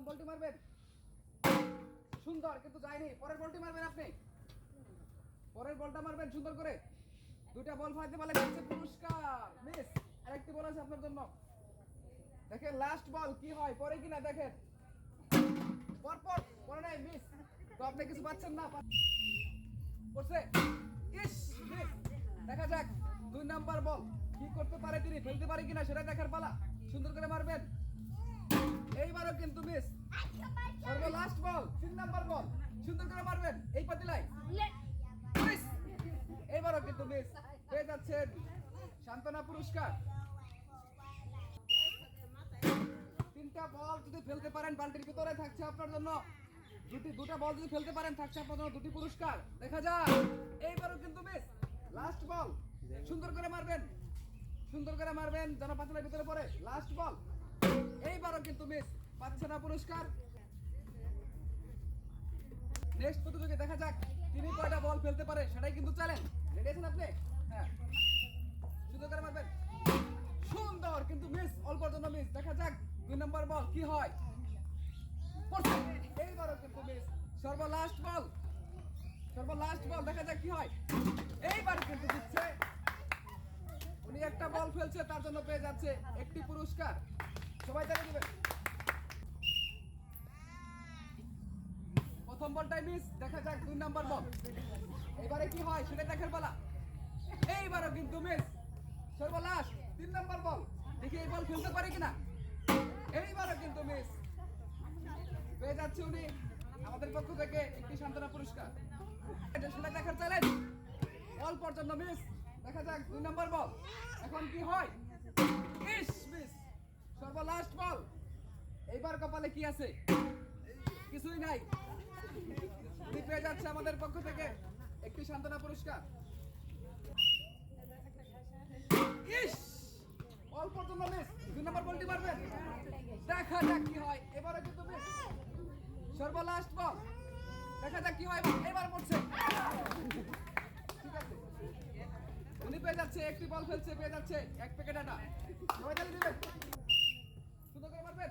প্রথম বলটি মারবেন? সুন্দর, কিন্তু যায়নি। পরের বলটি মারবেন আপনি। পরের বলটা মারবেন সুন্দর করে। দুইটা বল ফাইতে পারলে যাচ্ছে পুরস্কার। মিস, আরেকটি বল আছে আপনার জন্য। দেখেন লাস্ট বল কি হয়, পরে কিনা দেখেন। পর পর নাই, মিস। তো আপনি কিছু পাচ্ছেন না পড়ছে ইস দেখা যাক। দুই নাম্বার বল, কি করতে পারে তিনি, ফেলতে পারে কিনা, সেটা দেখার পালা। সুন্দর করে মারবেন। এইবারও কিন্তু মিস সর্ব লাস্ট বল তিন নাম্বার বল সুন্দর করে মারবেন, এই পাতিলাই মিস এইবারও কিন্তু মিস পেয়ে যাচ্ছেন সান্ত্বনা পুরস্কার। তিনটা বল যদি ফেলতে পারেন, বালতির ভিতরে থাকছে আপনার জন্য। দুটি, দুটা বল যদি ফেলতে পারেন, থাকছে আপনার জন্য দুটি পুরস্কার। দেখা যাক। এইবারও কিন্তু মিস লাস্ট বল সুন্দর করে মারবেন। সুন্দর করে মারবেন, যেন পাতলার ভিতরে পড়ে। লাস্ট বল এইবারও কিন্তু মিস পাচ্ছে না পুরস্কার। নেক্সট প্রতিযোগী দেখা যাক তিনি কয়টা বল ফেলতে পারে, সেটাই কিন্তু চ্যালেঞ্জ রেডি আছেন আপনি? হ্যাঁ। সুন্দর করে মারবেন। সুন্দর, কিন্তু মিস অল্পর জন্য মিস দেখা যাক দুই নম্বর বল কি হয়। এইবারও কিন্তু মিস সর্ব লাস্ট বল সর্ব লাস্ট বল দেখা যাক কি হয়। এইবার কিন্তু দিচ্ছে উনি একটা বল ফেলছে, তার জন্য পেয়ে যাচ্ছে একটি পুরস্কার। সবাই তাকে দিবেন। প্রথম মিস দেখা যাক দুই নাম্বার বল এবারে কি হয়, সেটা দেখার বেলা এইবারও কিন্তু মিস সর্বলাশ তিন নাম্বার বল দেখি এই বল খেলতে পারে কিনা। এইবারও কিন্তু মিস পেয়ে যাচ্ছে উনি, আমাদের পক্ষ থেকে একটি সান্ত্বনা পুরস্কার। সেটা দেখার চ্যালেঞ্জ বল পর্যন্ত মিস দেখা যাক দুই নাম্বার বল এখন কি হয়? ইস মিস সর্বলাস্ট বল এইবার কপালে কি আছে? কিছুই নাই। পেয়ে যাচ্ছে আমাদের পক্ষ থেকে। একটি সান্ত্বনা পুরস্কার। অল্প জন্য মিস দুই নম্বর বলটি মারবেন দেখা যাক কি হয়। এবারে কিন্তু মিস সর্বলাস্ট বল দেখা যাক কি হয়। এবার পড়ছে ঠিক উনি পেয়ে যাচ্ছে, একটি বল ফেলছে, পেয়ে যাচ্ছে। এক প্যাকেট আটা। সবাই তালি দিবেন? সুন্দর করে মারবেন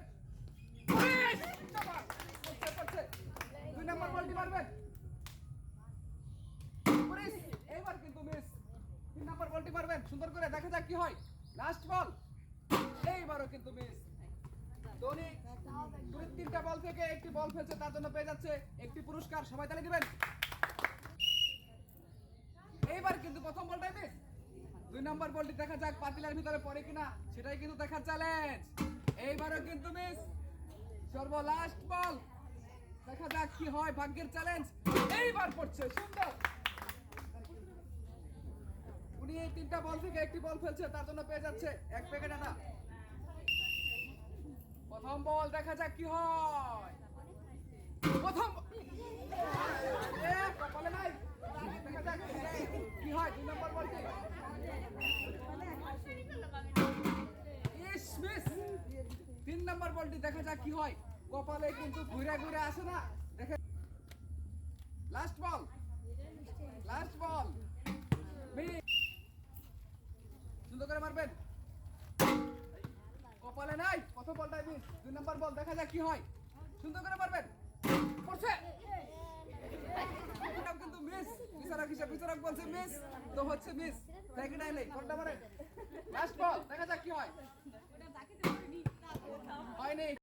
ইস! চাপা! পড়ছে, পড়ছে। দুই নম্বর বলটি মারবেন পুলিশ এইবার কিন্তু মিস তিন নম্বর বলটি মারবেন, সুন্দর করে দেখা যাক কি হয়। লাস্ট বল এইবারও কিন্তু মিস ধোনি দুই তিনটা বল থেকে একটি বল ফেলছে, তার জন্য পেয়ে যাচ্ছে একটি পুরস্কার। সবাই তালি দিবেন। এইবার কিন্তু প্রথম বলটাই মিস দুই নম্বর বলটি দেখা যাক পাতিলার ভিতরে পড়ে কিনা, সেটাই কিন্তু দেখার চ্যালেঞ্জ এইবারও কিন্তু মিস সর্ব লাস্ট বল দেখা যাক কি হয়, ভাগ্যের চ্যালেঞ্জ এইবার পড়ছে সুন্দর। এই তিনটা বল থেকে একটি বল ফেলছে, তার জন্য পেয়ে যাচ্ছে এক প্যাকেট আটা প্রথম বল, দেখা যাক কি হয়। প্রথম তিন নম্বর বলটি, দেখা যাক কি হয়। কপালে কিন্তু ঘুরে ঘুরে আসে না। দেখে লাস্ট বল। লাস্ট বল। দুই নম্বর বল, দেখা যাক কি হয়। সুন্দর করে পারবেন? পড়ছে কিন্তু মিস বিচারক হিসেবে বিচারক বলছে মিস তো হচ্ছে মিস দেখে নাই নেই, কোনটা মারেন? লাস্ট বল দেখা যাক কি হয়। হয়নি।